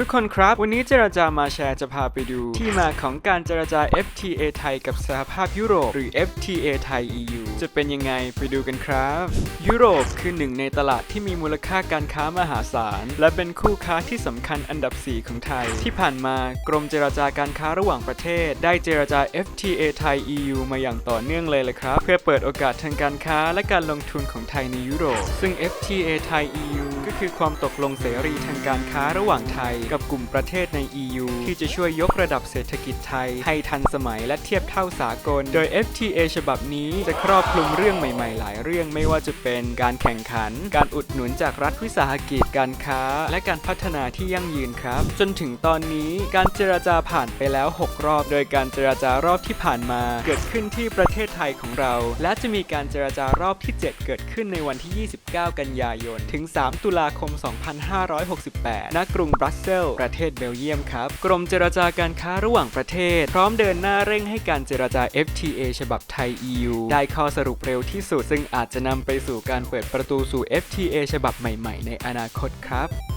ทุกคนครับ วันนี้เจรจามาแชร์จะพาไปดู ที่มาของการเจรจา FTA ไทยกับสหภาพยุโรป หรือ FTA ไทย EU จะเป็นยังไงไปดูกันครับ ยุโรปคือหนึ่งในตลาดที่มีมูลค่าการค้ามหาศาล และเป็นคู่ค้าที่สำคัญอันดับ 4 ของไทย ที่ผ่านมากรมเจรจาการค้าระหว่างประเทศ ได้เจรจา FTA ไทย EU มาอย่างต่อเนื่องเลยละครับ เพื่อเปิดโอกาสทางการค้าและการลงทุนของไทยในยุโรป ซึ่ง FTA ไทย EU ก็คือความตกลงเสรีทางการค้าระหว่างไทย กับกลุ่มประเทศใน EU ที่จะช่วยยกระดับเศรษฐกิจไทย ให้ทันสมัยและเทียบเท่าสากล โดย FTA ฉบับนี้จะครอบคลุมเรื่องใหม่ๆ หลายเรื่องไม่ว่าจะเป็นการแข่งขัน การอุดหนุนจากรัฐวิสาหกิจการค้า และการพัฒนาที่ยั่งยืนครับ จนถึงตอนนี้การเจรจาผ่านไปแล้ว 6 รอบ โดยการเจรจารอบที่ผ่านมา เกิดขึ้นที่ประเทศไทยของเรา และจะมีการเจรจารอบที่ 7 เกิดขึ้นในวันที่ 29 กันยายน ถึง 3 ตุลาาคม 2568 ณ กรุงบรัสเซลส์ประเทศเบลเยียมครับ กรมเจรจาการค้าระหว่างประเทศ พร้อมเดินหน้าเร่งให้การเจรจา FTA ฉบับไทย EU ได้ข้อสรุปเร็วที่สุด ซึ่งอาจจะนำไปสู่การเปิดประตูสู่ FTA ฉบับใหม่ ๆ ในอนาคตครับ